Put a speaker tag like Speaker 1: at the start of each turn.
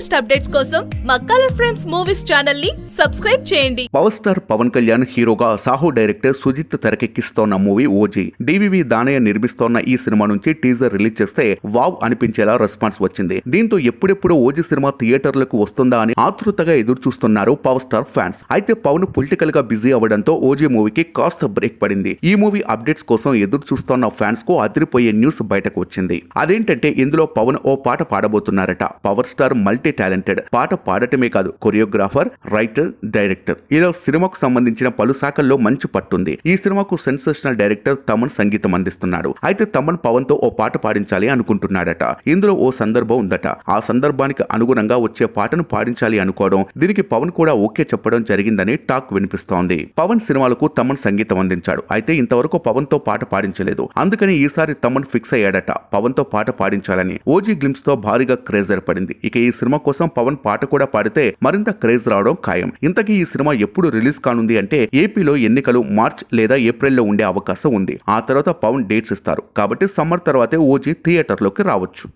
Speaker 1: Latest updates కోసం మా colour frames Movies ఛానల్ని సబ్స్క్రైబ్ చేయండి.
Speaker 2: పవర్ స్టార్ పవన్ కళ్యాణ్ హీరోగా సాహో డైరెక్టర్ సుజిత్ తెరకెక్కిస్తోన్న మూవీ ఓజీ. డివివి దానయ్య నిర్మిస్తోన్న ఈ సినిమా నుంచి టీజర్ రిలీజ్ చేస్తే వావ్ అనిపించేలా రెస్పాన్స్ వచ్చింది. దీంతో ఎప్పుడెప్పుడు ఓజీ సినిమా థియేటర్లకు వస్తుందా అని ఆతృతగా ఎదురు చూస్తున్నారు పవర్ స్టార్ ఫ్యాన్స్. అయితే పవన్ పొలిటికల్గా బిజీ అవ్వడంతో ఓజీ మూవీకి కాస్త బ్రేక్ పడింది. ఈ మూవీ అప్డేట్స్ కోసం ఎదురు చూస్తున్న ఫ్యాన్స్కు అదిరిపోయే న్యూస్ బయటకు వచ్చింది. అదేంటంటే ఇందులో పవన్ ఓ పాట పాడబోతున్నారట. Power star multi talented. పాట పాడటమే కాదు కొరియోగ్రాఫర్ రైటర్ డైరెక్టర్. ఇలా సినిమాకు సంబంధించిన పలు శాఖల్లో మంచి పట్టుంది. ఈ సినిమాకు సెన్సేషనల్ డైరెక్టర్ తమన్ సంగీతం అందిస్తున్నాడు. అయితే తమన్ పవన్తో ఓ పాట పాడించాలి అనుకుంటున్నాడట. ఇందులో ఓ సందర్భం ఉందట. ఆ సందర్భానికి అనుగుణంగా వచ్చే పాటను పాడించాలి అనుకోవడం దీనికి పవన్ కూడా ఓకే చెప్పడం జరిగిందని టాక్ వినిపిస్తోంది. పవన్ సినిమాలకు తమన్ సంగీతం అందించాడు. అయితే ఇంతవరకు పవన్తో పాట పాడించలేదు. అందుకని ఈసారి తమన్ ఫిక్స్ అయ్యాడట. పవన్తో పాట పాడించాలని. ఓజీ గ్లిమ్స్తో భారీగా క్రేజ్ ఏర్పడింది ఇక ఈ సినిమా కోసం పవన్ పాట కూడా పాడితే మరింత క్రేజ్ రావడం ఖాయం. ఇంతకీ ఈ సినిమా ఎప్పుడు రిలీజ్ కానుంది అంటే ఏపీలో ఎన్నికలు మార్చ్ లేదా ఏప్రిల్లో ఉండే అవకాశం ఉంది. ఆ తర్వాత పవన్ డేట్స్ ఇస్తారు. కాబట్టి సమ్మర్ తర్వాతే ఓజీ థియేటర్లోకి రావచ్చు.